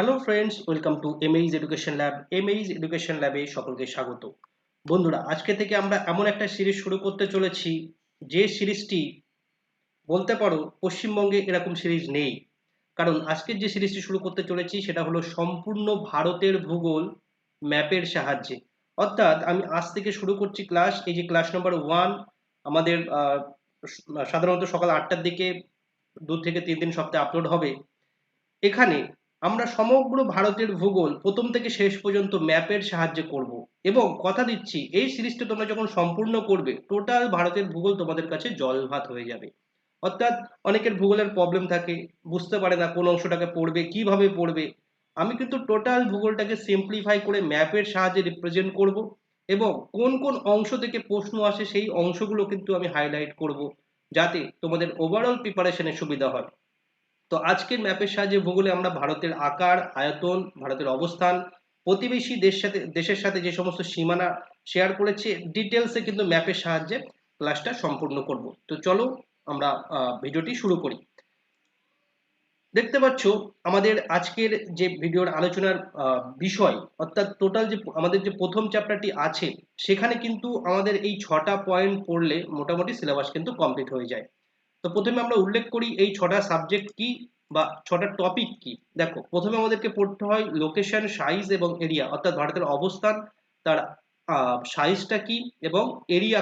Hello friends welcome to এমএইজ education lab এমএইজ education ল্যাবে সকলকে স্বাগত। বন্ধুরা, আজকে থেকে আমরা এমন একটা সিরিজ শুরু করতে চলেছি, যে সিরিজটি বলতে পারো পশ্চিমবঙ্গে এরকম সিরিজ নেই। কারণ আজকের যে সিরিজটি শুরু করতে চলেছি, সেটা হলো সম্পূর্ণ ভারতের ভূগোল ম্যাপের সাহায্যে। অর্থাৎ আমি আজ থেকে শুরু করছি ক্লাস এই যে ক্লাস নাম্বার ওয়ান আমাদের সাধারণত সকাল আটটার দিকে দু থেকে তিন দিন সপ্তাহে আপলোড হবে। এখানে আমরা সমগ্র ভারতের ভূগোল প্রথম থেকে শেষ পর্যন্ত ম্যাপের সাহায্যে করব। এবং কথা দিচ্ছি, এই সিরিজটা তোমরা যখন সম্পূর্ণ করবে টোটাল ভারতের ভূগোল তোমাদের কাছে জল ভাত হয়ে যাবে। অর্থাৎ অনেকের ভূগোলের প্রবলেম থাকে, বুঝতে পারে না কোন অংশটাকে পড়বে, কীভাবে পড়বে। আমি কিন্তু টোটাল ভূগোলটাকে সিম্পলিফাই করে ম্যাপের সাহায্যে রিপ্রেজেন্ট করব এবং কোন কোন অংশ থেকে প্রশ্ন আসে সেই অংশগুলো কিন্তু আমি হাইলাইট করব, যাতে তোমাদের ওভারঅল প্রিপারেশনের সুবিধা হয়। তো আজকের ম্যাপের সাহায্যে ভূগোলে আমরা ভারতের আকার, আয়তন, ভারতের অবস্থান, প্রতিবেশী দেশ সাথে, দেশের সাথে যে সমস্ত সীমানা শেয়ার করেছে ডিটেলসে কিন্তু ম্যাপের সাহায্যে ক্লাসটা সম্পূর্ণ করব। তো চলো আমরা ভিডিওটি শুরু করি। দেখতে পাচ্ছ, আমাদের আজকের যে ভিডিওর আলোচনার বিষয়, অর্থাৎ টোটাল যে, আমাদের যে প্রথম চ্যাপ্টারটি আছে, সেখানে কিন্তু আমাদের এই ছটা পয়েন্ট পড়লে মোটামুটি সিলেবাস কিন্তু কমপ্লিট হয়ে যায়। তো প্রথমে আমরা উল্লেখ করি এই ছটা সাবজেক্ট কি বা ছটা টপিক কি। দেখো, প্রথমে আমাদেরকে পড়তে হয় লোকেশন সাইজ এবং এরিয়া অর্থাৎ ভারতের অবস্থান, তার সাইজটা কি এবং এরিয়া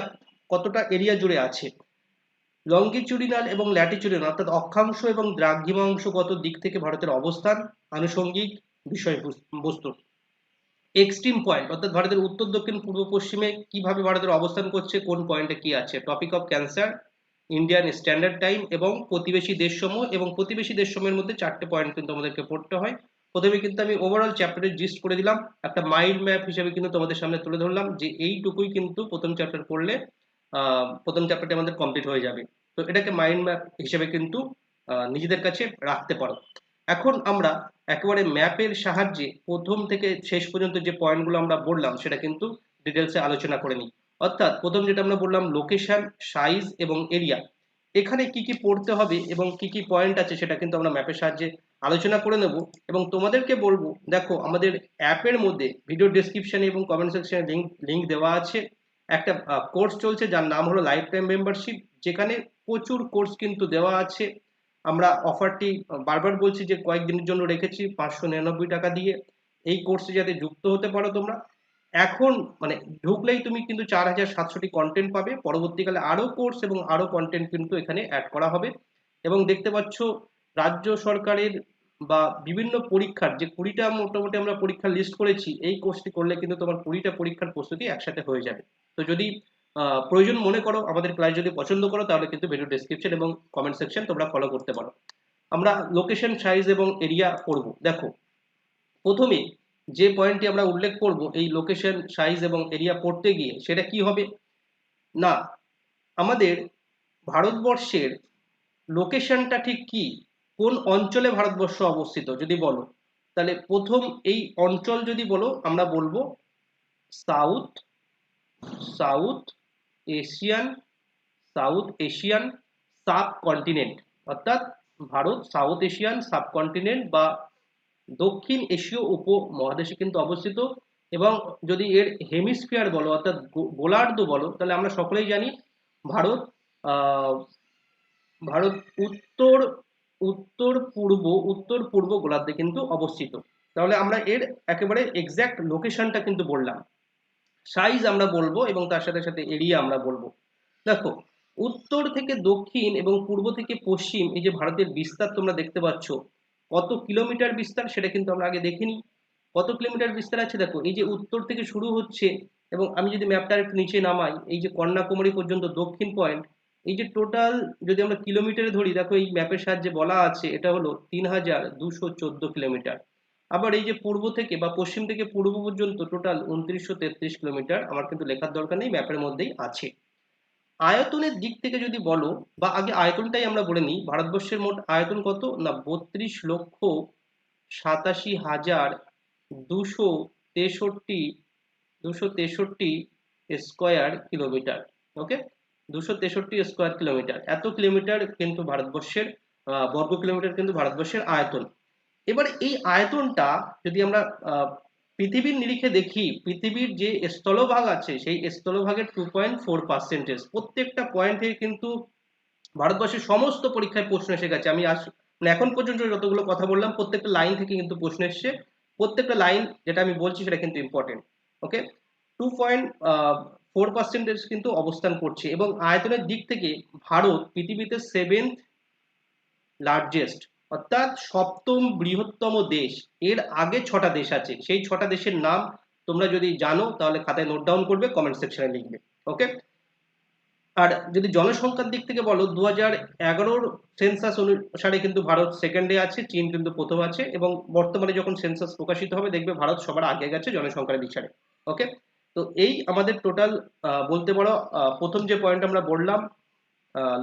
কতটা এরিয়া জুড়ে আছে। লঙ্গিচুডিনাল এবং ল্যাটিচুডিনাল অর্থাৎ অক্ষাংশ এবং দ্রাঘিমাংশগত দিক থেকে ভারতের অবস্থান, আনুষঙ্গিক বিষয়বস্তু। এক্সট্রিম পয়েন্ট অর্থাৎ ভারতের উত্তর, দক্ষিণ, পূর্ব, পশ্চিমে কীভাবে ভারতের অবস্থান করছে, কোন পয়েন্টে কি আছে। Topic of cancer Indian standard time এবং প্রতিবেশী দেশসমূহ এবং প্রতিবেশী দেশসমূহের মধ্যে চারটে পয়েন্ট কিন্তু আমাদেরকে পড়তে হয়। প্রথমে কিন্তু আমি ওভারঅল চ্যাপ্টারের জিস্ট করে দিলাম। একটা মাইন্ড ম্যাপ হিসেবে কিন্তু তোমাদের সামনে তুলে ধরলাম যে এইটুকুই কিন্তু প্রথম চ্যাপ্টার পড়লে প্রথম চ্যাপ্টারটি আমাদের কমপ্লিট হয়ে যাবে। তো এটাকে মাইন্ড ম্যাপ হিসেবে কিন্তু নিজেদের কাছে রাখতে পারো। এখন আমরা একেবারে ম্যাপের সাহায্যে প্রথম থেকে শেষ পর্যন্ত যে পয়েন্টগুলো আমরা বললাম, সেটা কিন্তু ডিটেলসে আলোচনা করে নিই। অর্থাৎ প্রথম যেটা আমরা বললাম লোকেশন সাইজ এবং এরিয়া এখানে কি কি পড়তে হবে এবং কি কি পয়েন্ট আছে সেটা কিন্তু আমরা ম্যাপের সাহায্যে আলোচনা করে নেব। এবং তোমাদেরকে বলব, দেখো আমাদের অ্যাপের মধ্যে ভিডিও ডেসক্রিপশনে এবং কমেন্ট সেকশনে লিঙ্ক লিঙ্ক দেওয়া আছে। একটা কোর্স চলছে যার নাম হলো লাইফ টাইম মেম্বারশিপ যেখানে প্রচুর কোর্স কিন্তু দেওয়া আছে। আমরা অফারটি বারবার বলছি যে কয়েকদিনের জন্য রেখেছি, পাঁচশো নিরানব্বই টাকা দিয়ে। এই কোর্সে যাতে যুক্ত হতে পারো তোমরা এখন মানে ঢুকলেই তুমি কিন্তু চার হাজার সাতশোটি কন্টেন্ট পাবে। পরবর্তীকালে আরও কোর্স এবং আরও কন্টেন্ট কিন্তু এখানে অ্যাড করা হবে। এবং দেখতে পাচ্ছ, রাজ্য সরকারের বা বিভিন্ন পরীক্ষার যে কুড়িটা মোটামুটি আমরা পরীক্ষার লিস্ট করেছি, এই কোর্সটি করলে কিন্তু তোমার কুড়িটা পরীক্ষার প্রস্তুতি একসাথে হয়ে যাবে। তো যদি প্রয়োজন মনে করো, আমাদের ক্লাস যদি পছন্দ করো, তাহলে কিন্তু ভিডিও ডেসক্রিপশন এবং কমেন্ট সেকশন তোমরা ফলো করতে পারো। আমরা লোকেশন সাইজ এবং এরিয়া করব। দেখো, প্রথমে যে পয়েন্টটি আমরা উল্লেখ করব, এই লোকেশন সাইজ এবং এরিয়া পড়তে গিয়ে, সেটা কি হবে? না, আমাদের ভারতবর্ষের লোকেশনটা ঠিক কি? কোন অঞ্চলে ভারতবর্ষ অবস্থিত, যদি বলো? তাহলে প্রথম এই অঞ্চল যদি বলো, আমরা বলব south south Asian south Asian subcontinent অর্থাৎ ভারত সাউথ এশিয়ান সাবকন্টিনেন্ট বা দক্ষিণ এশীয় উপমহাদেশে কিন্তু অবস্থিত এবং যদি এর হেমিস্ফিয়ার বলো, অর্থাৎ গোলার্ধ বলো, তাহলে আমরা সকলেই জানি ভারত ভারত উত্তর উত্তর পূর্ব উত্তর পূর্ব গোলার্ধে কিন্তু অবস্থিত। তাহলে আমরা এর একেবারে এক্স্যাক্ট লোকেশনটা কিন্তু বললাম। সাইজ আমরা বলব এবং তার সাথে সাথে এরিয়া আমরা বলব। দেখো, উত্তর থেকে দক্ষিণ এবং পূর্ব থেকে পশ্চিম, এই যে ভারতের বিস্তার তোমরা দেখতে পাচ্ছ কত কিলোমিটার বিস্তার সেটা কিন্তু আমরা আগে দেখিনি। কত কিলোমিটার বিস্তার আছে দেখো, এই যে উত্তর থেকে শুরু হচ্ছে এবং আমি যদি ম্যাপটা একটু নিচে নামাই, এই যে কন্যাকুমারী পর্যন্ত দক্ষিণ পয়েন্ট এই যে টোটাল যদি আমরা কিলোমিটারে ধরি, দেখো এই ম্যাপের সাহায্যে বলা আছে, এটা হলো তিন হাজার দুশো চোদ্দ কিলোমিটার। আবার এই যে পূর্ব থেকে বা পশ্চিম থেকে পূর্ব পর্যন্ত টোটাল উনত্রিশশো তেত্রিশ কিলোমিটার, আমার কিন্তু লেখার দরকার নেই ম্যাপের মধ্যেই আছে। আয়তনের দিক থেকে যদি বলো, বা আগে আয়তনটাই আমরা বলে নিই, ভারতবর্ষের মোট আয়তন কত? না, বত্রিশ লক্ষ সাতাশি হাজার দুশো তেষট্টি দুশো তেষট্টি স্কোয়ার কিলোমিটার ওকে দুশো তেষট্টি স্কোয়ার কিলোমিটার এত কিলোমিটার কিন্তু ভারতবর্ষের বর্গ কিলোমিটার কিন্তু ভারতবর্ষের আয়তন। এবার এই আয়তনটা যদি আমরা পৃথিবীর নিরিখে দেখি, পৃথিবীর যে স্থলভাগ আছে, সেই স্থলভাগের টু পয়েন্ট ফোর পার্সেন্টেজ প্রত্যেকটা পয়েন্ট থেকে কিন্তু ভারতবর্ষের সমস্ত পরীক্ষায় প্রশ্ন এসে গেছে। আমি আস মানে এখন পর্যন্ত যতগুলো কথা বললাম, প্রত্যেকটা লাইন থেকে কিন্তু প্রশ্ন এসছে। প্রত্যেকটা লাইন যেটা আমি বলছি, সেটা কিন্তু important okay two point four percentage কিন্তু অবস্থান করছে এবং আয়তনের দিক থেকে ভারত পৃথিবীতে সেভেন্থ লার্জেস্ট অর্থাৎ সপ্তম বৃহত্তম দেশ, এর আগে ছটা দেশ আছে, সেই ছটা দেশের নাম তোমরা যদি জানো, তাহলে খাতায় নোট ডাউন করবে কমেন্ট সেকশনে লিখবে ওকে আর যদি জনসংখ্যার দিক থেকে বলো দু হাজার এগারোর সেন্সাস অনুসারে কিন্তু ভারত সেকেন্ডে আছে, চীন কিন্তু প্রথম আছে, এবং বর্তমানে যখন সেন্সাস প্রকাশিত হবে, দেখবে ভারত সবার আগে গেছে জনসংখ্যার বিচারে ওকে তো এই আমাদের টোটাল বলতে পারো প্রথম যে পয়েন্ট আমরা বললাম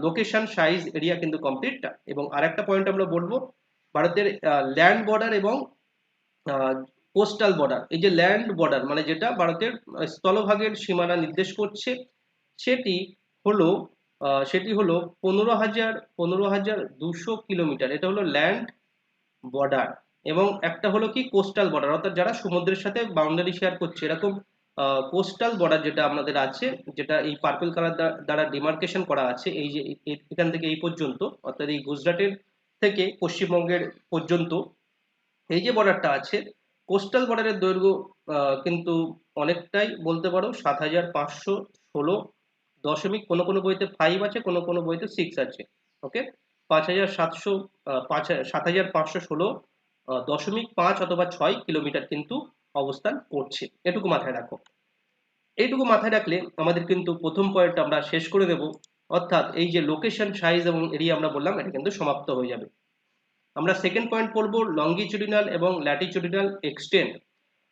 লোকেশন সাইজ এরিয়া কিন্তু কমপ্লিট এবং আরেকটা পয়েন্ট আমরা বলব, ভারতের ল্যান্ড বর্ডার এবং কোস্টাল বর্ডার এই যে ল্যান্ড বর্ডার মানে যেটা ভারতের স্থলভাগের সীমানা নির্দেশ করছে, সেটি হলো সেটি হলো পনেরো হাজার পনেরো হাজার দুশো কিলোমিটার। এটা হলো ল্যান্ড বর্ডার এবং একটা হলো কি? কোস্টাল বর্ডার অর্থাৎ যারা সমুদ্রের সাথে বাউন্ডারি শেয়ার করছে, এরকম কোস্টাল বর্ডার যেটা আমাদের আছে, যেটা এই পার্পল কালার দ্বারা ডিমার্কেশন করা আছে, এই যে এখান থেকে এই পর্যন্ত, অর্থাৎ এই গুজরাটের থেকে পশ্চিমবঙ্গের পর্যন্ত, এই যে বর্ডারটা আছে কোস্টাল বর্ডারের দৈর্ঘ্য কিন্তু অনেকটাই বলতে পারো সাত হাজার পাঁচশো ষোলো দশমিক কোনো কোনো বইতে ফাইভ আছে, কোনো কোনো বইতে সিক্স আছে ওকে পাঁচ হাজার সাতশো পাঁচ সাত হাজার পাঁচশো ষোলো দশমিক পাঁচ অথবা ছয় কিলোমিটার কিন্তু অবস্থান করছে। এটুকু মাথায় রাখো। এইটুকু মাথায় রাখলে আমাদের কিন্তু প্রথম পয়েন্ট আমরা শেষ করে দেব। অর্থাৎ এই যে লোকেশন সাইজ এবং এরিয়া আমরা বললাম, এটা কিন্তু সমাপ্ত হয়ে যাবে। আমরা সেকেন্ড পয়েন্ট পড়ব লঙ্গিচুডিনাল এবং ল্যাটিচুডিনাল এক্সটেন্ট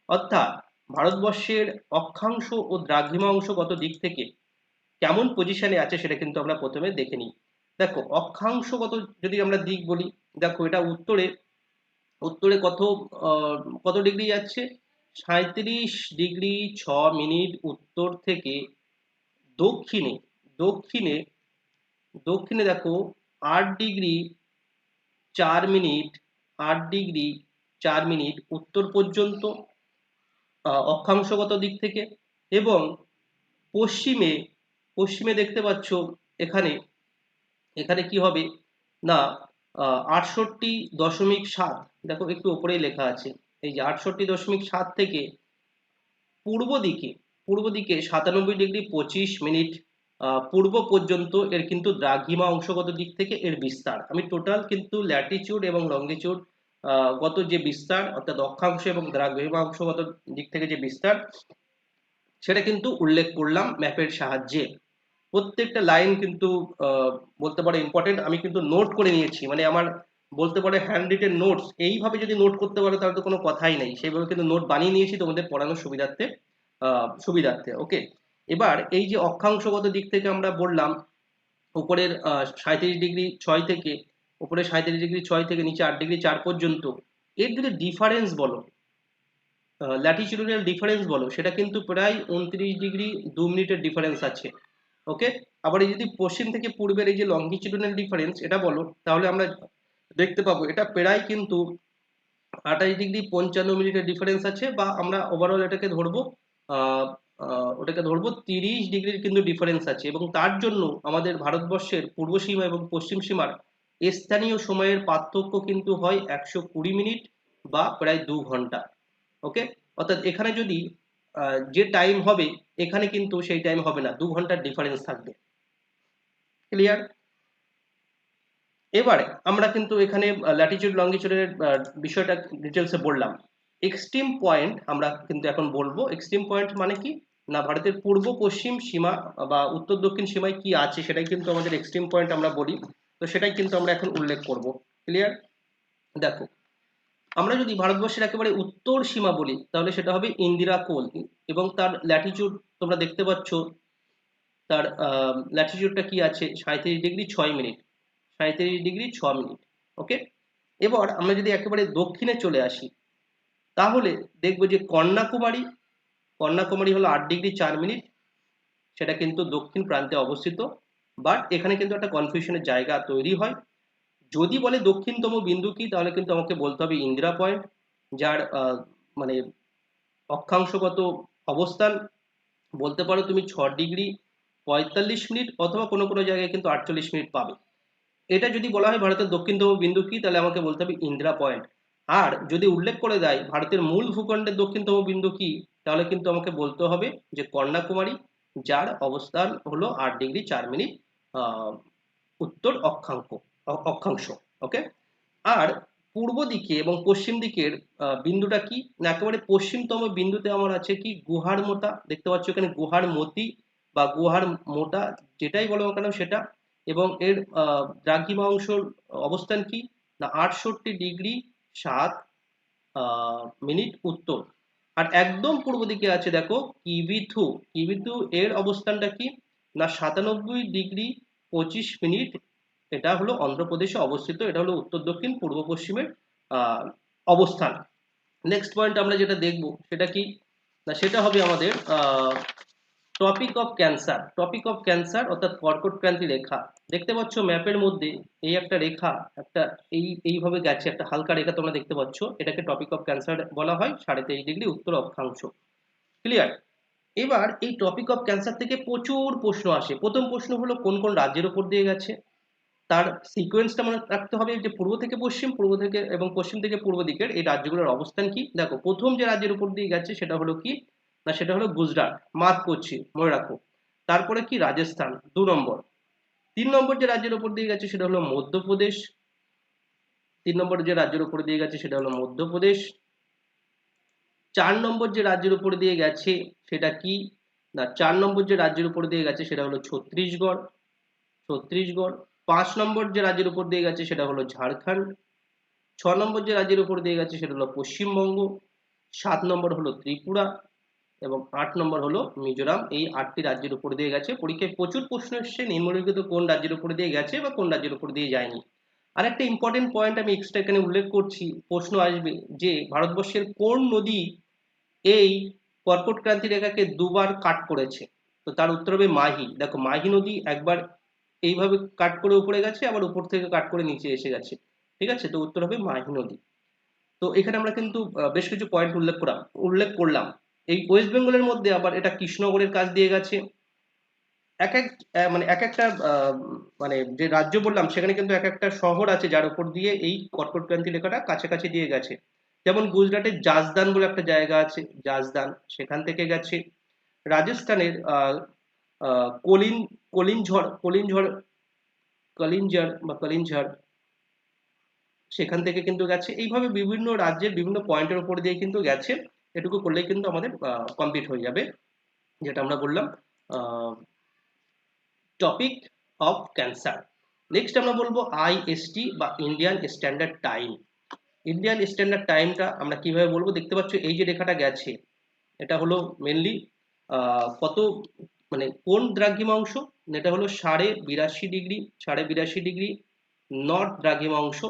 অর্থাৎ ভারতবর্ষের অক্ষাংশ ও দ্রাঘিমাংশগত দিক থেকে কেমন পজিশনে আছে সেটা কিন্তু আমরা প্রথমে দেখে নিই। দেখো, অক্ষাংশগত যদি আমরা দিক বলি, দেখো এটা উত্তরে উত্তরে কত কত ডিগ্রি যাচ্ছে? সাঁত্রিশ ডিগ্রি ছ মিনিট উত্তর থেকে দক্ষিণে দক্ষিণে দক্ষিণে দেখো আট ডিগ্রি চার মিনিট, আট ডিগ্রি চার মিনিট উত্তর পর্যন্ত অক্ষাংশগত দিক থেকে এবং পশ্চিমে পশ্চিমে দেখতে পাচ্ছ এখানে এখানে কি হবে? না আটষট্টি দশমিক সাত, দেখো একটু ওপরেই লেখা আছে। এই যে আটষট্টি দশমিক সাত থেকে পূর্ব দিকে পূর্ব দিকে সাতানব্বই ডিগ্রি পঁচিশ মিনিট পূর্ব পর্যন্ত এর কিন্তু দ্রাঘিমা অংশগত দিক থেকে এর বিস্তার। আমি টোটাল কিন্তু ল্যাটিচিউড এবং লঙ্গিচিউড গত যে বিস্তার, অর্থাৎ অক্ষাংশ এবং দ্রাঘিমা অংশগত দিক থেকে যে বিস্তার, সেটা কিন্তু উল্লেখ করলাম ম্যাপের সাহায্যে। প্রত্যেকটা লাইন কিন্তু বলতে পারে ইম্পর্টেন্ট আমি কিন্তু নোট করে নিয়েছি। মানে আমার বলতে পারে হ্যান্ড রিটেন নোটস এইভাবে যদি নোট করতে পারো তাহলে তো কোনো কথাই নেই। সেইভাবে কিন্তু নোট বানিয়ে নিয়েছি তোমাদের পড়ানোর সুবিধার্থে সুবিধার্থে ওকে এবার এই যে অক্ষাংশগত দিক থেকে আমরা বললাম, উপরের সাঁত্রিশ ডিগ্রি ছয় থেকে, উপরে সাঁত্রিশ ডিগ্রি ছয় থেকে নিচে আট ডিগ্রি চার পর্যন্ত, এর যদি ডিফারেন্স বলো ল্যাটিচিউডাল ডিফারেন্স বলো, সেটা কিন্তু প্রায় উনত্রিশ ডিগ্রি দু মিনিটের ডিফারেন্স আছে ওকে আবার এই যদি পশ্চিম থেকে পূর্বের এই যে লঙ্গিচিউডাল ডিফারেন্স এটা বলো, তাহলে আমরা দেখতে পাবো। এটা প্রায় কিন্তু আঠাশ ডিগ্রি পঞ্চান্ন মিনিটের ডিফারেন্স আছে বা আমরা ওভারঅল এটাকে ধরবো ওটাকে ধরবো তিরিশ ডিগ্রির কিন্তু ডিফারেন্স আছে এবং তার জন্য আমাদের ভারতবর্ষের পূর্ব সীমা এবং পশ্চিম সীমার স্থানীয় সময়ের পার্থক্য কিন্তু হয় একশো কুড়ি মিনিট বা প্রায় দু ঘণ্টা। ওকে? অর্থাৎ এখানে যদি যে টাইম হবে, এখানে কিন্তু সেই টাইম হবে না। দু ঘণ্টার ডিফারেন্স থাকবে। ক্লিয়ার এবারে আমরা কিন্তু এখানে ল্যাটিচিউড লঙ্গিচিউডের বিষয়টা ডিটেলসে বললাম। এক্সট্রিম পয়েন্ট আমরা কিন্তু এখন বলব। এক্সট্রিম পয়েন্ট মানে কি? না, ভারতের পূর্ব, পশ্চিম সীমা বা উত্তর, দক্ষিণ সীমায় কি আছে সেটাই কিন্তু আমাদের এক্সট্রিম পয়েন্ট আমরা বলি। তো সেটাই কিন্তু আমরা এখন উল্লেখ করব। ক্লিয়ার দেখো, আমরা যদি ভারতবর্ষের একেবারে উত্তর সীমা বলি, তাহলে সেটা হবে ইন্দিরা কোল। এবং তার ল্যাটিচিউড তোমরা দেখতে পাচ্ছ, তার ল্যাটিচিউডটা কি আছে? সাঁত্রিশ ডিগ্রি ছয় মিনিট। সাঁত্রিশ ডিগ্রি ছ মিনিট ওকে এবার আমরা যদি একেবারে দক্ষিণে চলে আসি, তাহলে দেখব যে কন্যাকুমারী কন্যাকুমারী হলো আট ডিগ্রি চার মিনিট, সেটা কিন্তু দক্ষিণ প্রান্তে অবস্থিত বাট এখানে কিন্তু একটা কনফিউশনের জায়গা তৈরি হয়। যদি বলে দক্ষিণতম বিন্দু কি, তাহলে কিন্তু আমাকে বলতে হবে ইন্দিরা পয়েন্ট, যার মানে অক্ষাংশগত অবস্থান। বলতে পারো তুমি ছ ডিগ্রি পঁয়তাল্লিশ মিনিট, অথবা কোনো কোনো জায়গায় কিন্তু আটচল্লিশ মিনিট পাবে। এটা যদি বলা হয় ভারতের দক্ষিণতম বিন্দু কি, তাহলে আমাকে বলতে হবে ইন্দিরা পয়েন্ট। আর যদি উল্লেখ করে দেয় ভারতের মূল ভূখণ্ডের দক্ষিণতম বিন্দু কি, তাহলে কিন্তু আমাকে বলতে হবে যে কন্যাকুমারী, যার অবস্থান হলো আট ডিগ্রি চার মিনিট উত্তর অক্ষাঙ্ক অক্ষাংশ, ওকে? আর পূর্ব দিকে এবং পশ্চিম দিকের বিন্দুটা কি? না, একেবারে পশ্চিমতম বিন্দুতে আমার আছে কি, গুহার মোটা, দেখতে পাচ্ছ এখানে গুহার মতি বা গুহার মোটা, যেটাই বলো কেন সেটা এবং এর দ্রাঘিমা অংশর অবস্থান কি? না, আটষট্টি ডিগ্রি সাত মিনিট উত্তর। আর একদম পূর্ব দিকে আছে, দেখো, কিবিথু। কিবিথু এর অবস্থানটা কি? না, সাতানব্বই ডিগ্রি পঁচিশ মিনিট, এটা হলো অন্ধ্রপ্রদেশে অবস্থিত, এটা হলো উত্তর, দক্ষিণ, পূর্ব, পশ্চিমের অবস্থান। নেক্সট পয়েন্ট আমরা যেটা দেখব, সেটা কি? না, সেটা হবে আমাদের topic of cancer topic of cancer অর্থাৎ কর্কট ক্রান্তি রেখা। দেখতে পাচ্ছ ম্যাপের মধ্যে এই একটা রেখা, একটা এই, এইভাবে গেছে, একটা হালকা রেখা তোমরা দেখতে পাচ্ছ। এটাকে টপিক অফ ক্যান্সার বলা হয়, সাড়ে তেইশ ডিগ্রি উত্তর অক্ষাংশ। ক্লিয়ার এবার এই টপিক অফ ক্যান্সার থেকে প্রচুর প্রশ্ন আসে। প্রথম প্রশ্ন হলো, কোন কোন রাজ্যের উপর দিয়ে গেছে? তার সিকোয়েন্সটা মনে রাখতে হবে যে পূর্ব থেকে পশ্চিম, পূর্ব থেকে এবং পশ্চিম থেকে পূর্ব দিকের এই রাজ্যগুলোর অবস্থান কি? দেখো, প্রথম যে রাজ্যের উপর দিয়ে গেছে, সেটা হলো কি? না, সেটা হলো গুজরাট মার্ক করছি মনে রাখো তারপরে কি? রাজস্থান, দু নম্বর। তিন নম্বর যে রাজ্যের উপর দিয়ে গেছে, সেটা হলো মধ্যপ্রদেশ। তিন নম্বর যে রাজ্যের উপর দিয়ে গেছে, সেটা হলো মধ্যপ্রদেশ। চার নম্বর যে রাজ্যের উপর দিয়ে গেছে, সেটা কি? না, চার নম্বর যে রাজ্যের উপর দিয়ে গেছে, সেটা হলো ছত্তিশগড়। ছত্তিশগড়। পাঁচ নম্বর যে রাজ্যের উপর দিয়ে গেছে, সেটা হলো ঝাড়খণ্ড। ছ নম্বর যে রাজ্যের উপর দিয়ে গেছে, সেটা হলো পশ্চিমবঙ্গ। সাত নম্বর হলো ত্রিপুরা। এবং আট নম্বর হলো মিজোরাম। এই আটটি রাজ্যের উপর দিয়ে গেছে। পরীক্ষায় প্রচুর প্রশ্ন এসছে। নিম্নলিখিত কোন রাজ্যের উপর দিয়ে গেছে বা কোন রাজ্যের উপর দিয়ে যায়নি। আর একটা ইম্পর্টেন্ট পয়েন্ট আমি এক্সট্রা এখানে উল্লেখ করছি। প্রশ্ন আসবে যে, ভারতবর্ষের কোন নদী এই কর্কট ক্রান্তি রেখাকে দুবার কাট করেছে? তো তার উত্তর হবে মাহি। দেখো, মাহি নদী একবার এইভাবে কাট করে উপরে গেছে, আবার উপর থেকে কাট করে নিচে এসে গেছে। ঠিক আছে? তো উত্তর হবে মাহি নদী। তো এখানে আমরা কিন্তু বেশ কিছু পয়েন্ট উল্লেখ করা উল্লেখ করলাম। এই ওয়েস্ট বেঙ্গলের মধ্যে আবার এটা কৃষ্ণনগরের কাজ দিয়ে গেছে। এক এক মানে এক একটা মানে যে রাজ্য বললাম, সেখানে কিন্তু এক একটা শহর আছে যার উপর দিয়ে এই কর্কট ক্রান্তি রেখাটা কাছাকাছি দিয়ে গেছে। যেমন গুজরাটের জাজদান বলে একটা জায়গা আছে, জাজদান, সেখান থেকে গেছে। রাজস্থানের কলিন, কলিনঝড় কলিনঝড় কলিনঝড় বা কলিনঝড়, সেখান থেকে কিন্তু গেছে। এইভাবে বিভিন্ন রাজ্যের বিভিন্ন পয়েন্টের উপর দিয়ে কিন্তু গেছে। এটুকু করলেই কিন্তু আমাদের কমপ্লিট হয়ে যাবে। যেটা আমরা বললাম টপিক অফ ক্যান্সার নেক্সট আমরা বলব আইএসটি বা Indian standard time Indian standard টাইমটা আমরা কীভাবে বলব? দেখতে পাচ্ছ, এই যে রেখাটা গেছে, এটা হলো মেনলি কত মানে কোন দ্রাঘিমা অংশ এটা হলো সাড়ে বিরাশি ডিগ্রি, সাড়ে বিরাশি ডিগ্রি নর্থ দ্রাঘিমা অংশ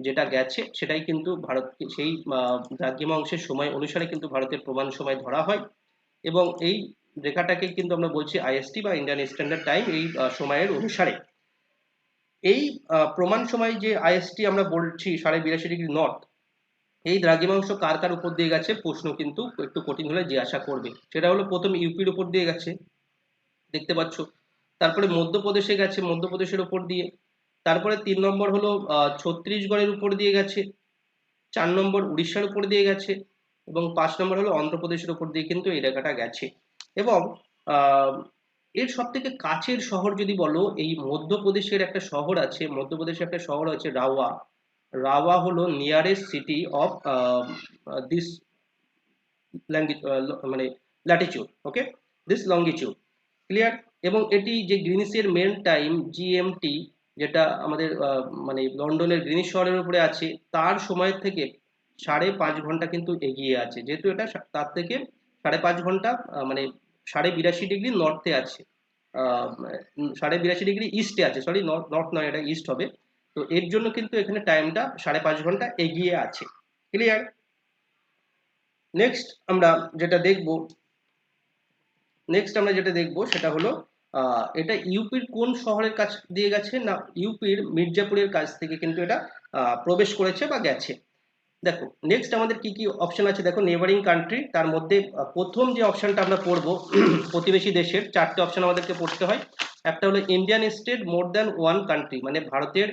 যেটা গেছে সেটাই কিন্তু ভারত সেই আহ, দ্রাঘিমা অংশের সময় অনুসারে কিন্তু ভারতের প্রমাণ সময় ধরা হয়। এবং এই রেখাটাকে কিন্তু আমরা বলছি আইএসটি বা ইন্ডিয়ান স্ট্যান্ডার্ড টাইম এই সময়ের অনুসারে। এই প্রমাণ সময় যে আইএসটি আমরা বলছি সাড়ে বিরাশি ডিগ্রি নর্থ এই দ্রাঘিমাংশ কার কার উপর দিয়ে গেছে প্রশ্ন কিন্তু একটু কঠিন হলে জিজ্ঞাসা করবে। সেটা হলো প্রথম ইউপির উপর দিয়ে গেছে দেখতে পাচ্ছ। তারপরে মধ্যপ্রদেশে গেছে মধ্যপ্রদেশের উপর দিয়ে। তারপরে তিন নম্বর হলো ছত্তিশগড়ের উপর দিয়ে গেছে, চার নম্বর উড়িষ্যার উপর দিয়ে গেছে, এবং পাঁচ নম্বর হলো অন্ধ্রপ্রদেশের উপর দিয়ে কিন্তু এই রেখাটা গেছে। এবং এর সব থেকে কাছের শহর যদি বলো, এই মধ্যপ্রদেশের একটা শহর আছে, মধ্যপ্রদেশের একটা শহর আছে রাওয়া। রাওয়া হলো নিয়ারেস্ট সিটি অফ দিস মানে latitude okay this longitude clear এবং এটি যে গ্রিনিসের মেন টাইম জিএমটি যেটা আমাদের মানে লন্ডনের গ্রিনিস শহরের উপরে আছে, তার সময়ের থেকে সাড়ে পাঁচ ঘণ্টা কিন্তু এগিয়ে আছে। যেহেতু এটা তার থেকে সাড়ে পাঁচ ঘণ্টা মানে সাড়ে বিরাশি ডিগ্রি নর্থে আছে। সাড়ে বিরাশি ডিগ্রি ইস্টে আছে, সরি নর্থ নয়, এটা ইস্ট হবে। তো এর জন্য কিন্তু এখানে টাইমটা সাড়ে পাঁচ ঘণ্টা এগিয়ে আছে। ক্লিয়ার নেক্সট আমরা যেটা দেখব নেক্সট আমরা যেটা দেখব সেটা হলো এটা ইউপির কোন শহরের কাছ দিয়ে গেছে না ইউপির মির্জাপুরের কাছ থেকে কিন্তু এটা প্রবেশ করেছে বা গেছে? দেখো নেক্সট আমাদের কি কি অপশন আছে? দেখো নেবারিং কান্ট্রি তার মধ্যে প্রথম যে অপশনটা আমরা পড়ব, প্রতিবেশী দেশের, চারটে অপশন আমাদেরকে পড়তে হয়। একটা হলো Indian state more than one country মানে ভারতের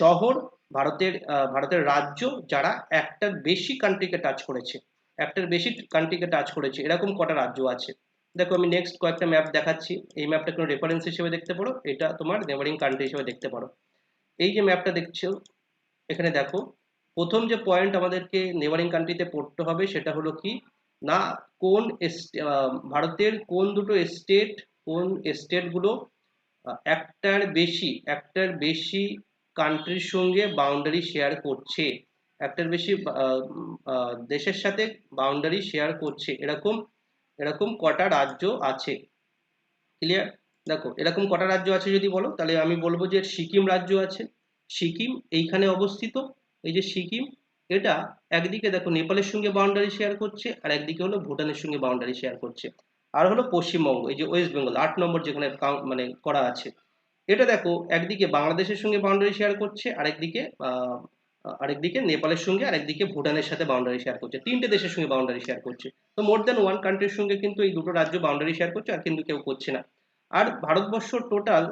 শহর, ভারতের ভারতের রাজ্য যারা একটার বেশি কান্ট্রিকে টাচ করেছে। একটার বেশি কান্ট্রিকে টাচ করেছে। এরকম কটা রাজ্য আছে। দেখো, আমি নেক্সট কয়েকটা ম্যাপ দেখাচ্ছি। এই ম্যাপটা কোনো রেফারেন্স হিসেবে দেখতে পারো, এটা তোমার নেবারিং কান্ট্রি হিসেবে দেখতে পারো। এই যে ম্যাপটা দেখছ, এখানে দেখো, প্রথম যে পয়েন্ট আমাদেরকে নেবারিং কান্ট্রিতে পড়তে হবে, সেটা হলো কি? না, কোন ভারতের কোন দুটো স্টেট কোন স্টেটগুলো একটার বেশি একটার বেশি কান্ট্রির সঙ্গে বাউন্ডারি শেয়ার করছে। একটার বেশি দেশের সাথে বাউন্ডারি শেয়ার করছে। এরকম এরকম কটা রাজ্য আছে? ক্লিয়ার দেখো, এরকম কটা রাজ্য আছে যদি বলো, তাহলে আমি বলব যে সিকিম রাজ্য আছে। সিকিম এইখানে অবস্থিত। এই যে সিকিম, এটা একদিকে দেখো নেপালের সঙ্গে বাউন্ডারি শেয়ার করছে, আর একদিকে হলো ভুটানের সঙ্গে বাউন্ডারি শেয়ার করছে। আর হলো পশ্চিমবঙ্গ, এই যে ওয়েস্ট বেঙ্গল আট নম্বর যেখানে মানে করা আছে। এটা দেখো একদিকে বাংলাদেশের সঙ্গে বাউন্ডারি শেয়ার করছে, আরেকদিকে আরেকদিকে নেপালের সঙ্গে, আরেকদিকে ভুটানের সাথে বাউন্ডারি শেয়ার করছে। তিনটে দেশের সঙ্গে বাউন্ডারি শেয়ার করছে। তো মোর দেন ওয়ান কান্ট্রির সঙ্গে কিন্তু এই দুটো রাজ্য বাউন্ডারি শেয়ার করছে আর কিন্তু কেউ করছে না। আর ভারতবর্ষ টোটাল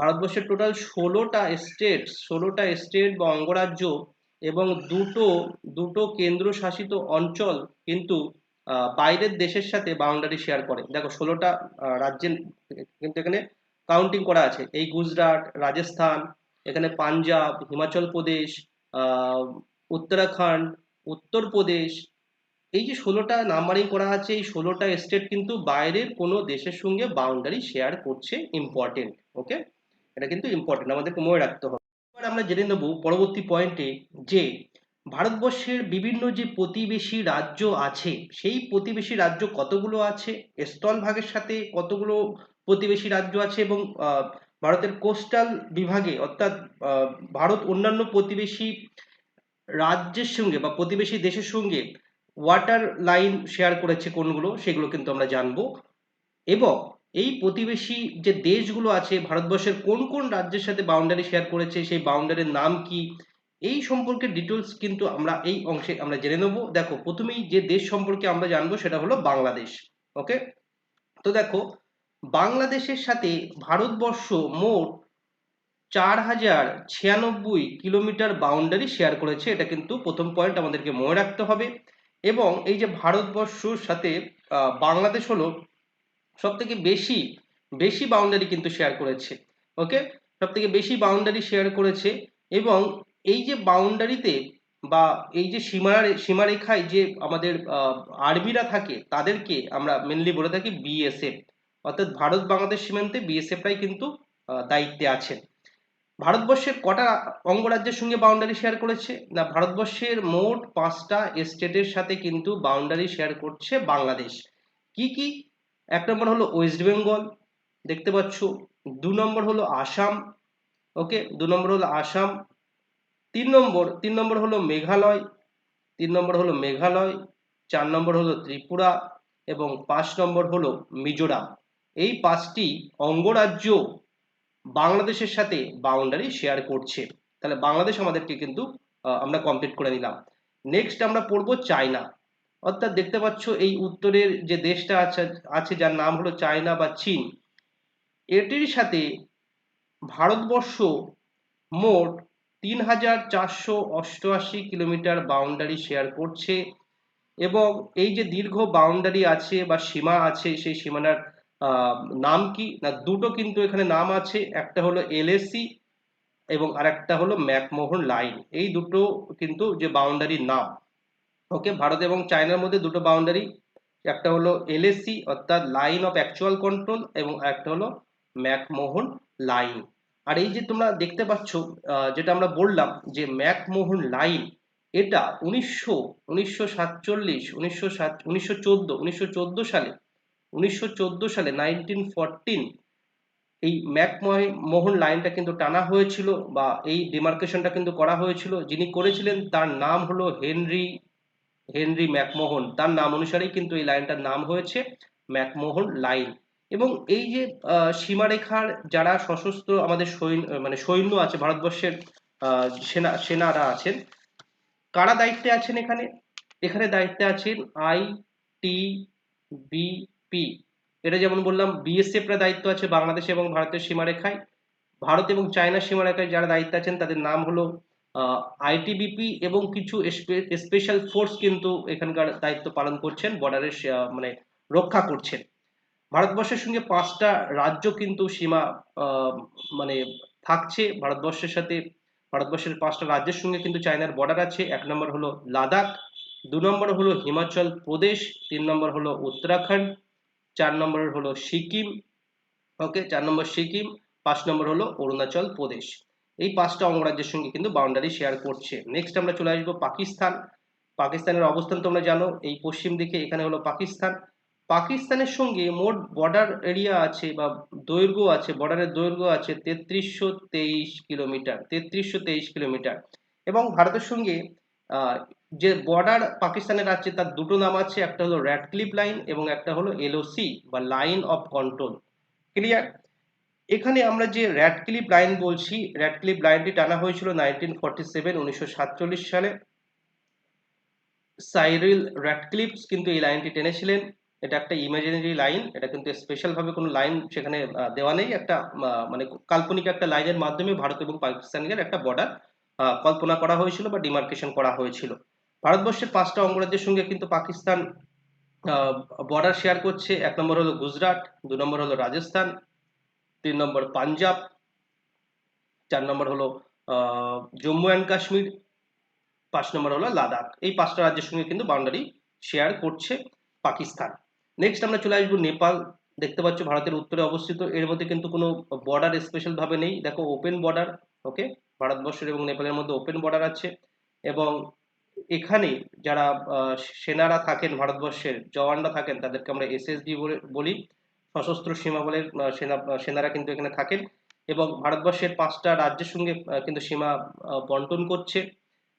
ভারতবর্ষের টোটাল ষোলোটা স্টেট ষোলোটা স্টেট বা অঙ্গরাজ্য এবং দুটো দুটো কেন্দ্রশাসিত অঞ্চল কিন্তু বাইরের দেশের সাথে বাউন্ডারি শেয়ার করে। দেখো, ষোলোটা রাজ্যের কিন্তু এখানে কাউন্টিং করা আছে। এই গুজরাট, রাজস্থান, এখানে পাঞ্জাব, হিমাচল প্রদেশ উত্তরাখণ্ড, উত্তরপ্রদেশ এই যে ষোলোটা নাম্বারিং করা আছে, এই ষোলোটা স্টেট কিন্তু বাইরের কোনো দেশের সঙ্গে বাউন্ডারি শেয়ার করছে ইম্পর্টেন্ট ওকে এটা কিন্তু ইম্পর্টেন্ট আমাদেরকে মনে রাখতে হবে। এবার আমরা জেনে নেব পরবর্তী পয়েন্টে যে ভারতবর্ষের বিভিন্ন যে প্রতিবেশী রাজ্য আছে, সেই প্রতিবেশী রাজ্য কতগুলো আছে স্থল ভাগের সাথে কতগুলো প্রতিবেশী রাজ্য আছে এবং ভারতের কোস্টাল বিভাগে অর্থাৎ ভারত অন্যান্য প্রতিবেশী রাজ্যের সঙ্গে বা প্রতিবেশী দেশের সঙ্গে ওয়াটার লাইন শেয়ার করেছে কোনগুলো, সেগুলো কিন্তু আমরা জানব। এবং এই প্রতিবেশী যে দেশগুলো আছে, ভারতবর্ষের কোন কোন রাজ্যের সাথে বাউন্ডারি শেয়ার করেছে, সেই বাউন্ডারির নাম কি, এই সম্পর্কে ডিটেলস কিন্তু আমরা এই অংশে আমরা জেনে নেব। দেখো, প্রথমেই যে দেশ সম্পর্কে আমরা জানব সেটা হলো বাংলাদেশ ওকে তো দেখো, বাংলাদেশের সাথে ভারতবর্ষ মোট চার হাজার ছিয়ানব্বই কিলোমিটার বাউন্ডারি শেয়ার করেছে। এটা কিন্তু প্রথম পয়েন্ট আমাদেরকে মনে রাখতে হবে। এবং এই যে ভারতবর্ষর সাথে বাংলাদেশ হলো সব থেকে বেশি বেশি বাউন্ডারি কিন্তু শেয়ার করেছে ওকে সব থেকে বেশি বাউন্ডারি শেয়ার করেছে এবং এই যে বাউন্ডারিতে বা এই যে সীমা সীমারেখায় যে আমাদের আর্মিরা থাকে, তাদেরকে আমরা মেনলি বলে থাকি বিএসএফ অর্থাৎ ভারত বাংলাদেশ সীমান্তে বিএসএফরাই কিন্তু দায়িত্বে আছেন। ভারতবর্ষের কটা অঙ্গরাজ্যের সঙ্গে বাউন্ডারি শেয়ার করেছে? না, ভারতবর্ষের মোট পাঁচটা স্টেটের সাথে কিন্তু বাউন্ডারি শেয়ার করছে বাংলাদেশ। কি কি? এক নম্বর হলো ওয়েস্ট বেঙ্গল দেখতে পাচ্ছ। দু নম্বর হলো আসাম ওকে দু নম্বর হলো আসাম। তিন নম্বর তিন নম্বর হলো মেঘালয়, তিন নম্বর হলো মেঘালয়, চার নম্বর হলো ত্রিপুরা এবং পাঁচ নম্বর হলো মিজোরাম। এই পাঁচটি অঙ্গরাজ্য বাংলাদেশের সাথে বাউন্ডারি শেয়ার করছে। তাহলে বাংলাদেশ আমাদেরকে কিন্তু আমরা কমপ্লিট করে নিলাম। নেক্সট আমরা পড়ব চায়না। অর্থাৎ দেখতে পাচ্ছ এই উত্তরের যে দেশটা আছে আছে যার নাম হলো চায়না বা চীন। এটির সাথে ভারতবর্ষ মোট তিন হাজার চারশো অষ্টআশি কিলোমিটার বাউন্ডারি শেয়ার করছে এবং এই যে দীর্ঘ বাউন্ডারি আছে বা সীমা আছে, সেই সীমানার নাম কি? না, দুটো কিন্তু এখানে নাম আছে। একটা হলো এলএসি এবং আরেকটা হলো ম্যাকমোহন লাইন। এই দুটো কিন্তু যে বাউন্ডারি নাম। ওকে ভারত এবং চায়নার মধ্যে দুটো বাউন্ডারি একটা হলো এলএসি অর্থাৎ লাইন অফ অ্যাকচুয়াল কন্ট্রোল এবং একটা হলো ম্যাকমোহন লাইন। আর এই যে তোমরা দেখতে পাচ্ছ যেটা আমরা বললাম যে ম্যাকমোহন লাইন, এটা উনিশশো উনিশশো সাতচল্লিশ, উনিশশো সাত, উনিশশো চোদ্দ উনিশশো চোদ্দ সালে উনিশশো চোদ্দ সালে নাইনটিন এই ম্যাকমোহন লাইনটা কিন্তু টানা হয়েছিল বা এই ডিমার্কেশনটা কিন্তু করা হয়েছিল। যিনি করেছিলেন, তার নাম হলো হেনরি হেনরি ম্যাকমোহন। তার নাম অনুসারেই কিন্তু এই লাইনটার নাম হয়েছে ম্যাকমোহন লাইন। এবং এই যে সীমারেখার যারা সশস্ত্র আমাদের সৈন্য মানে সৈন্য আছে, ভারতবর্ষের সেনা, সেনারা আছেন, কারা দায়িত্বে আছেন এখানে? এখানে দায়িত্বে আছেন আই টি বিপি এটা যেমন বললাম বিএসএফ রা দায়িত্ব আছে বাংলাদেশ এবং ভারতের সীমারেখায়। ভারত এবং চায়না সীমারেখায় যারা দায়িত্ব আছেন, তাদের নাম হলো আইটিবিপি এবং কিছু স্পেশাল ফোর্স কিন্তু এখানকার দায়িত্ব পালন করছেন বর্ডারের মানে রক্ষা করছেন। ভারতবর্ষের সঙ্গে পাঁচটা রাজ্য কিন্তু সীমা মানে থাকছে। ভারতবর্ষের সাথে, ভারতবর্ষের পাঁচটা রাজ্যের সঙ্গে কিন্তু চায়নার বর্ডার আছে। এক নম্বর হলো লাদাখ, দু নম্বর হলো হিমাচল প্রদেশ, তিন নম্বর হলো উত্তরাখণ্ড চার নম্বর হলো সিকিম ওকে চার নম্বর সিকিম, পাঁচ নম্বর হলো অরুণাচল প্রদেশ। এই পাঁচটা অঙ্গরাজ্যের সঙ্গে কিন্তু বাউন্ডারি শেয়ার করছে। নেক্সট আমরা চলে আসব পাকিস্তান। পাকিস্তানের অবস্থান তোমরা জানো, এই পশ্চিম দিকে, এখানে হলো পাকিস্তান। পাকিস্তানের সঙ্গে মোট বর্ডার এরিয়া আছে বা দৈর্ঘ্য আছে বর্ডারের দৈর্ঘ্য আছে তেত্রিশশো তেইশ কিলোমিটার, তেত্রিশশো তেইশ কিলোমিটার। এবং ভারতের সঙ্গে যে বর্ডার পাকিস্তানের আছে তার দুটো নাম আছে, একটা হলো র্যাডক্লিপ লাইন এবং একটা হলো এলওসি বা লাইন অফ কন্ট্রোল ক্লিয়ার এখানে আমরা যে র্যাডক্লিপ লাইন বলছি র্যাডক্লিপ লাইনটি টানা হয়েছিল নাইনটিন ফর্টি সেভেন উনিশশো সাতচল্লিশ সালে। সাইরিল র্যাডক্লিপস কিন্তু এই লাইনটি টেনেছিলেন। এটা একটা ইমাজিনারি লাইন এটা কিন্তু স্পেশালভাবে কোনো লাইন সেখানে দেওয়া নেই। একটা মানে কাল্পনিক একটা লাইনের মাধ্যমে ভারত এবং পাকিস্তানের একটা বর্ডার কল্পনা করা হয়েছিল বা ডিমার্কেশন করা হয়েছিল। ভারতবর্ষের পাঁচটা অঙ্গরাজ্যের সঙ্গে কিন্তু পাকিস্তান বর্ডার শেয়ার করছে। এক নম্বর হলো গুজরাট, দু নম্বর হলো রাজস্থান, তিন নম্বর পাঞ্জাব, চার নম্বর হলো জম্মু অ্যান্ড কাশ্মীর, পাঁচ নম্বর হলো লাদাখ। এই পাঁচটা রাজ্যের সঙ্গে কিন্তু বাউন্ডারি শেয়ার করছে পাকিস্তান। নেক্সট আমরা চলে আসব নেপাল। দেখতে পাচ্ছ ভারতের উত্তরে অবস্থিত। এর মধ্যে কিন্তু কোনো বর্ডার স্পেশাল ভাবে নেই। দেখো ওপেন বর্ডার ওকে ভারতবর্ষের এবং নেপালের মধ্যে ওপেন বর্ডার আছে। এবং এখানে যারা সেনারা থাকেন, ভারতবর্ষের জওয়ানরা থাকেন, তাদেরকে আমরা এসএসডি বলি সশস্ত্র সীমা বলের সেনা সেনারা কিন্তু এখানে থাকেন। এবং ভারতবর্ষের পাঁচটা রাজ্যের সঙ্গে কিন্তু সীমা বন্টন করছে।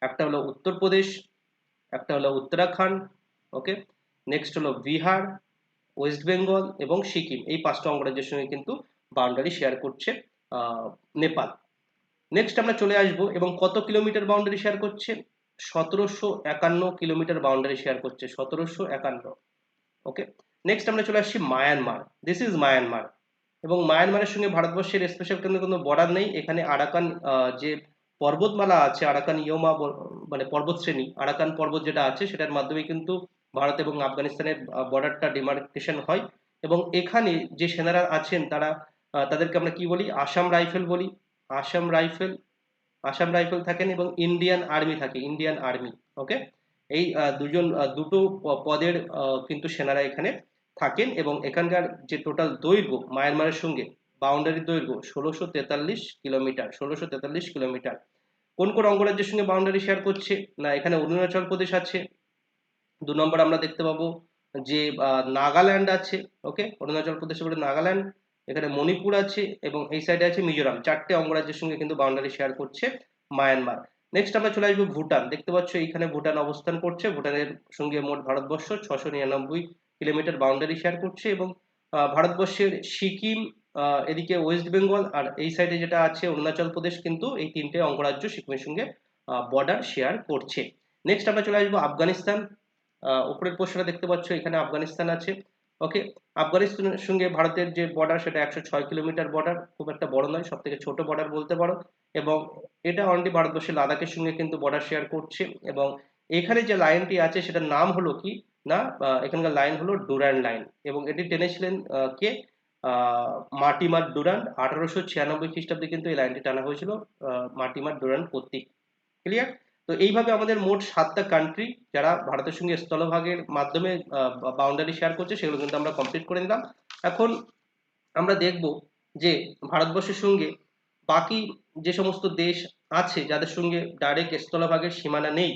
একটা হলো উত্তরপ্রদেশ একটা হলো উত্তরাখণ্ড, ওকে? নেক্সট হলো বিহার, ওয়েস্ট বেঙ্গল এবং সিকিম। এই পাঁচটা অঙ্গরাজ্যের সঙ্গে কিন্তু বাউন্ডারি শেয়ার করছে নেপাল। নেক্সট আমরা চলে আসব এবং কত কিলোমিটার বাউন্ডারি শেয়ার করছে? সতেরোশো একান্ন কিলোমিটার বাউন্ডারি শেয়ার করছে, সতেরোশো একান্ন ওকে নেক্সট আমরা চলে আসছি মায়ানমার দিস ইজ মায়ানমার এবং মায়ানমারের সঙ্গে ভারতবর্ষের স্পেশাল কিন্তু কোনো বর্ডার নেই, এখানে আরাকান যে পর্বতমালা আছে আরাকান ইয়মা মানে পর্বত শ্রেণি আরাকান পর্বত যেটা আছে, সেটার মাধ্যমে কিন্তু ভারত এবং আফগানিস্তানের বর্ডারটা ডিমার্কেশন হয়, এবং এখানে যে সেনারা আছেন, তারা তাদেরকে আমরা কি বলি? আসাম রাইফেল বলি। আসাম রাইফেল আসাম রাইফেল থাকেন এবং ইন্ডিয়ান আর্মি থাকে, ইন্ডিয়ান আর্মি ওকে এই দুজন দুটো পদের কিন্তু সেনারা এখানে থাকেন এবং এখানকার যে টোটাল দৈর্ঘ্য মায়ানমারের সঙ্গে বাউন্ডারি দৈর্ঘ্য ষোলোশো তেতাল্লিশ কিলোমিটার, ষোলোশো তেতাল্লিশ কিলোমিটার। কোন কোন অঙ্গরাজ্যের সঙ্গে বাউন্ডারি শেয়ার করছে? না, এখানে অরুণাচল প্রদেশ আছে। দু নম্বর আমরা দেখতে পাবো যে নাগাল্যান্ড আছে ওকে অরুণাচল প্রদেশে বলে নাগাল্যান্ড। এখানে মণিপুর আছে এবং এই সাইডে আছে মিজোরাম। চারটে অঙ্গরাজ্যের সঙ্গে কিন্তু বাউন্ডারি শেয়ার করছে মায়ানমার। নেক্সট আমরা চলে আসব ভুটান। দেখতে পাচ্ছ এখানে ভুটান অবস্থান করছে। ভুটানের সঙ্গে মোট ভারতবর্ষ ছশো নিরানব্বই কিলোমিটার বাউন্ডারি শেয়ার করছে এবং ভারতবর্ষের সিকিম এদিকে ওয়েস্ট বেঙ্গল আর এই সাইডে যেটা আছে অরুণাচল প্রদেশ কিন্তু এই তিনটে অঙ্গরাজ্য সিকিমের সঙ্গে বর্ডার শেয়ার করছে। নেক্সট আমরা চলে আসব আফগানিস্তান। উপরের পোস্টটা দেখতে পাচ্ছ এখানে আফগানিস্তান আছে। ওকে আফগানিস্তানের সঙ্গে ভারতের যে বর্ডার সেটা একশো ছয় কিলোমিটার বর্ডার খুব একটা বড় নয় সব থেকে ছোট বর্ডার বলতে পারো। এবং এটা অলরেডি ভারতবর্ষের লাদাখের সঙ্গে কিন্তু বর্ডার শেয়ার করছে। এবং এখানে যে লাইনটি আছে সেটার নাম হলো কি? না এখানকার লাইন হলো ডুরান্ড লাইন এবং এটি টেনেছিলেন কে? আহ, মার্টিমার ডুরান্ড আঠারোশো ছিয়ানব্বই খ্রিস্টাব্দে কিন্তু এই লাইনটি টানা হয়েছিল আহ, মার্টিমার ডুরান্ড কর্তৃক। ক্লিয়ার তো এইভাবে আমাদের মোট সাতটা কান্ট্রি যারা ভারতের সঙ্গে স্থলভাগের মাধ্যমে বাউন্ডারি শেয়ার করছে, সেগুলো কিন্তু আমরা কমপ্লিট করে নিলাম। এখন আমরা দেখব যে ভারতবর্ষের সঙ্গে বাকি যে সমস্ত দেশ আছে, যাদের সঙ্গে ডাইরেক্ট স্থলভাগের সীমানা নেই,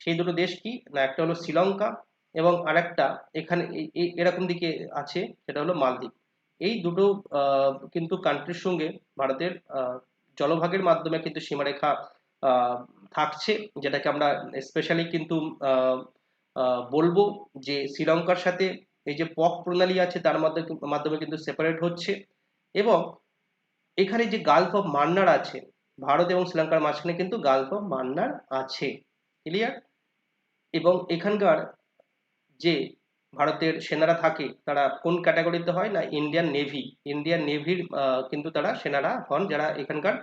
সেই দুটো দেশ কি? না, একটা হলো শ্রীলঙ্কা এবং আরেকটা এখানে এরকম দিকে আছে, সেটা হলো মালদ্বীপ। এই দুটো কিন্তু কান্ট্রির সঙ্গে ভারতের জলভাগের মাধ্যমে কিন্তু সীমারেখা থাকছে, যেটাকে আমরা স্পেশালি কিন্তু বলব যে শ্রীলঙ্কার সাথে এই যে পক প্রণালী আছে, তার মাধ্যমে কিন্তু সেপারেট হচ্ছে এবং এখানে যে গালফ অফ মান্নার আছে, ভারত এবং শ্রীলঙ্কার মাঝখানে কিন্তু গালফ অফ মান্নার আছে ক্লিয়ার এবং এখানকার যে ভারতের সেনারা থাকে, তারা কোন ক্যাটাগরিতে হয় না ইন্ডিয়ান নেভি ইন্ডিয়ান নেভির কিন্তু তারা সেনারা হন, যারা এখানকার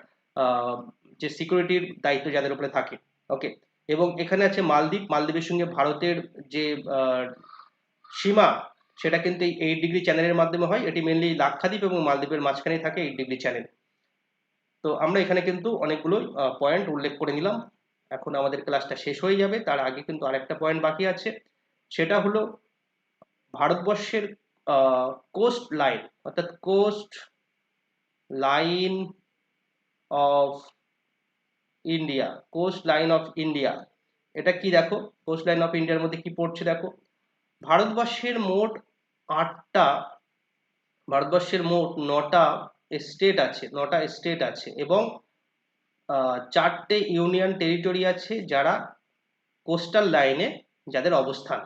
যে সিকিউরিটির দায়িত্ব যাদের উপরে থাকে ওকে এবং এখানে আছে মালদ্বীপ, মালদ্বীপের সঙ্গে ভারতের যে সীমা, সেটা কিন্তু এই এইট ডিগ্রি চ্যানেলের মাধ্যমে হয়। এটি মেনলি লাক্ষাদ্বীপ এবং মালদ্বীপের মাঝখানেই থাকে এইট ডিগ্রি চ্যানেল তো আমরা এখানে কিন্তু অনেকগুলো পয়েন্ট উল্লেখ করে নিলাম। এখন আমাদের ক্লাসটা শেষ হয়ে যাবে। তার আগে কিন্তু আরেকটা পয়েন্ট বাকি আছে। সেটা হলো ভারতবর্ষের কোস্ট লাইন অর্থাৎ coastline of India coastline of India এটা কি দেখো? কোস্ট লাইন অফ ইন্ডিয়ার মধ্যে কি পড়ছে দেখো? ভারতবর্ষের মোট আটটা, ভারতবর্ষের মোট নটা স্টেট আছে, নটা স্টেট আছে এবং চারটে ইউনিয়ন টেরিটরি আছে যারা কোস্টাল লাইনে যাদের অবস্থান।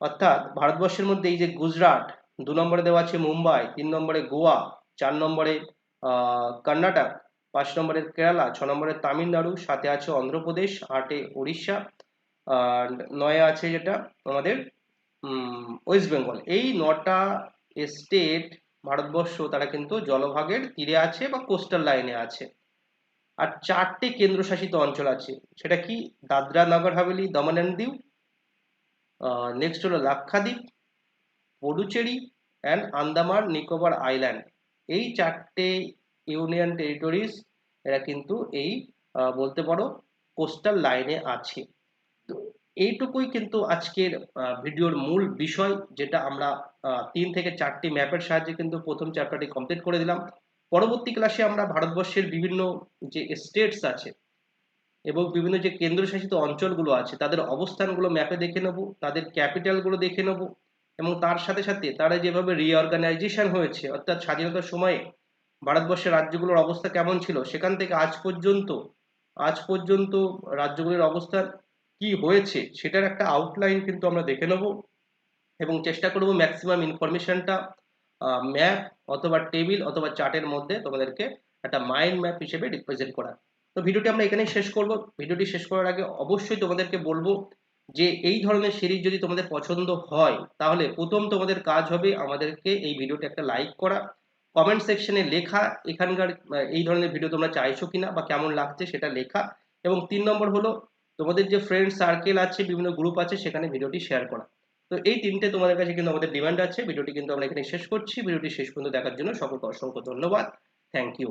অর্থাৎ ভারতবর্ষের মধ্যে এই যে গুজরাট, দু নম্বরে দেওয়া আছে মুম্বাই, তিন নম্বরে গোয়া, চার নম্বরে কর্ণাটক পাঁচ নম্বরের কেরালা, ছ নম্বরের তামিলনাড়ু সাথে আছে অন্ধ্রপ্রদেশ, আটে উড়িষ্যা আর নয়ে আছে যেটা আমাদের ওয়েস্ট বেঙ্গল। এই নটা স্টেট ভারতবর্ষ তারা কিন্তু জলভাগের তীরে আছে বা কোস্টাল লাইনে আছে। আর চারটে কেন্দ্রশাসিত অঞ্চল আছে। সেটা কি? দাদরা, নগর হাভেলি, দমন অ্যান্ড দিউ নেক্সট হলো লাক্ষাদ্বীপ পডুচেরি অ্যান্ড আন্দামান, নিকোবর আইল্যান্ড। এই চারটে ইউনিয়ন টেরিটরিজ এরা কিন্তু এই বলতে পারো, কোস্টাল লাইনে আছে। তো এইটুকুই কিন্তু আজকের ভিডিওর মূল বিষয়, যেটা আমরা তিন থেকে চারটি ম্যাপের সাহায্যে কিন্তু প্রথম চ্যাপ্টারটি কমপ্লিট করে দিলাম। পরবর্তী ক্লাসে আমরা ভারতবর্ষের বিভিন্ন যে স্টেটস আছে এবং বিভিন্ন যে কেন্দ্রশাসিত অঞ্চলগুলো আছে, তাদের অবস্থানগুলো ম্যাপে দেখে নেব, তাদের ক্যাপিটালগুলো দেখে নেব এবং তার সাথে সাথে তারা যেভাবে রিঅর্গানাইজেশন হয়েছে, অর্থাৎ স্বাধীনতার সময়ে ভারতবর্ষের রাজ্যগুলোর অবস্থা কেমন ছিল? সেখান থেকে আজ পর্যন্ত আজ পর্যন্ত রাজ্যগুলির অবস্থান কি হয়েছে সেটার একটা আউটলাইন কিন্তু আমরা দেখে নেব এবং চেষ্টা করব ম্যাক্সিমাম ইনফরমেশনটা ম্যাপ অথবা টেবিল অথবা চার্টের মধ্যে তোমাদেরকে একটা মাইন্ড ম্যাপ হিসেবে রিপ্রেজেন্ট করা। তো ভিডিওটি আমরা এখানেই শেষ করব। ভিডিওটি শেষ করার আগে অবশ্যই তোমাদেরকে বলব যে এই ধরনের সিরিজ যদি তোমাদের পছন্দ হয়, তাহলে প্রথম তোমাদের কাজ হবে আমাদেরকে এই ভিডিওটি একটা লাইক করা। কমেন্ট সেকশনে লেখা এখানকার এই ধরনের ভিডিও তোমরা চাইছো কিনা বা কেমন লাগছে সেটা লেখা। এবং তিন নম্বর হলো, তোমাদের যে ফ্রেন্ড সার্কেল আছে, বিভিন্ন গ্রুপ আছে, সেখানে ভিডিওটি শেয়ার করা। তো এই তিনটে তোমাদের কাছে কিন্তু আমাদের ডিমান্ড আছে। ভিডিওটি কিন্তু আমরা এখানে শেষ করছি। ভিডিওটি শেষ পর্যন্ত দেখার জন্য সকলকে অসংখ্য ধন্যবাদ। Thank you